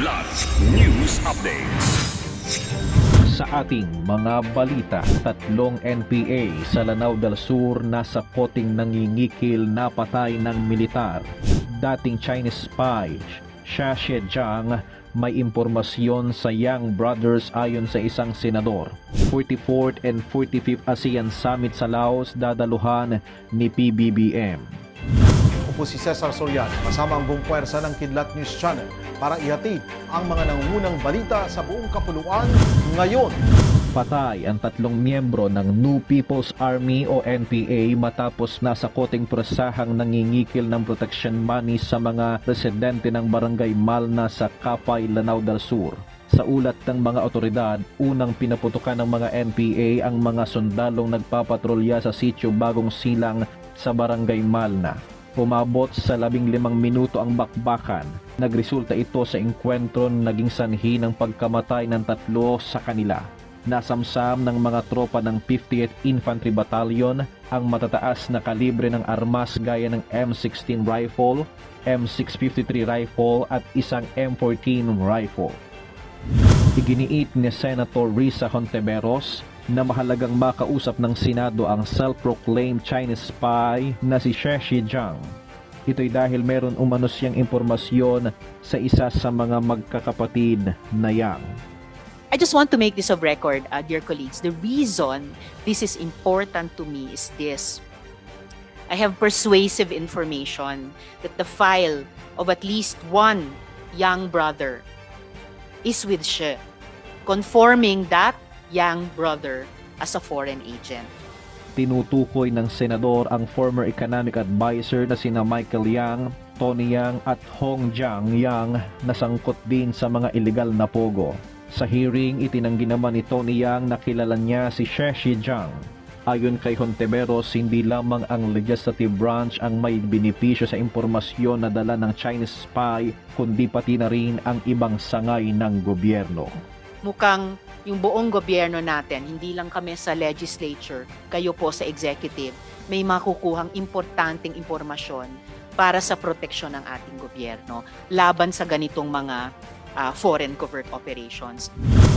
Kidlat News Updates. Sa ating mga balita, tatlong NPA sa Lanao del Sur nasa koting nangingikil na patay ng militar. Dating Chinese spy, Xia Zhejiang, may impormasyon sa Yang Brothers ayon sa isang senador. 44th and 45th ASEAN Summit sa Laos dadaluhan ni PBBM. Ako po si Cesar Soriano, kasama ang buong puwersa ng Kidlat News Channel para ihatid ang mga nangungunang balita sa buong kapuluan ngayon. Patay ang tatlong miyembro ng New People's Army o NPA matapos nasa koting prosahang nangingikil ng protection money sa mga residente ng Barangay Malna sa Kapay, Lanao del Sur. Sa ulat ng mga otoridad, unang pinaputukan ng mga NPA ang mga sundalong nagpapatrolya sa sitio Bagong Silang sa Barangay Malna. Umabot sa labing limang minuto ang bakbakan. Nagresulta ito sa engkwentro na naging sanhi ng pagkamatay ng tatlo sa kanila. Nasamsam ng mga tropa ng 50th Infantry Battalion ang matataas na kalibre ng armas gaya ng M16 rifle, M653 rifle at isang M14 rifle. Iginiit ni Senator Risa Honteveros na mahalagang makausap ng Senado ang self-proclaimed Chinese spy na si Xie Zhejiang. Ito'y dahil meron umano siyang impormasyon sa isa sa mga magkakapatid na Yang. I just want to make this of record, uh, dear colleagues. The reason this is important to me is this. I have persuasive information that the file of at least one young brother is with She, conforming that young brother as a foreign agent. tinutukoy ng senador ang former economic advisor na sina Michael Yang, Tony Yang at Hong Jiang Yang na sangkot din sa mga illegal na pogo. Sa hearing, itinanggi naman ni Tony Yang na kilala niya si Xie Zhejiang. Ayon kay Honteveros, hindi lamang ang legislative branch ang may benepisyo sa impormasyon na dala ng Chinese spy, kundi pati na rin ang ibang sangay ng gobyerno. Mukhang yung buong gobyerno natin, hindi lang kami sa legislature, kayo po sa executive, may makukuhang importanteng impormasyon para sa proteksyon ng ating gobyerno laban sa ganitong mga ah, foreign covert operations.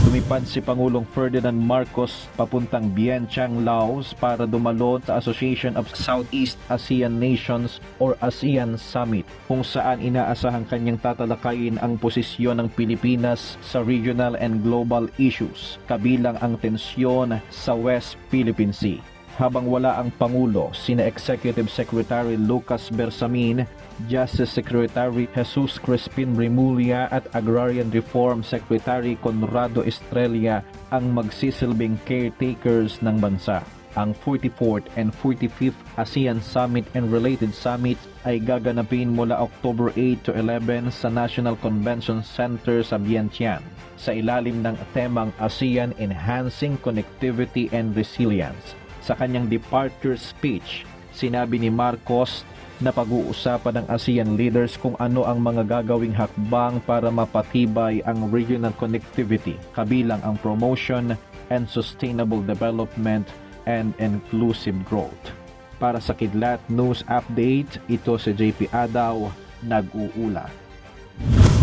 Lumipad si Pangulong Ferdinand Marcos papuntang Vientiane, Laos para dumalo sa Association of Southeast ASEAN Nations or ASEAN Summit kung saan inaasahan kanyang tatalakayin ang posisyon ng Pilipinas sa regional and global issues kabilang ang tensyon sa West Philippine Sea. Habang wala ang Pangulo, sina Executive Secretary Lucas Bersamin, Justice Secretary Jesus Crispin Remulla at Agrarian Reform Secretary Conrado Estrella ang magsisilbing caretakers ng bansa. Ang 44th and 45th ASEAN Summit and related summits ay gaganapin mula October 8 to 11 sa National Convention Center sa Vientiane sa ilalim ng temang ASEAN Enhancing Connectivity and Resilience. Sa kanyang departure speech, sinabi ni Marcos na pag-uusapan ng ASEAN leaders kung ano ang mga gagawing hakbang para mapatibay ang regional connectivity, kabilang ang promotion and sustainable development and inclusive growth. Para sa Kidlat News Update, ito si JP Adaw, nag-uula.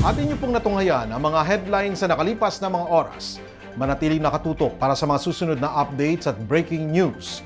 Atin niyo pong natunghayan ang mga headlines sa nakalipas na mga oras. Manatiling nakatutok para sa mga susunod na updates at breaking news.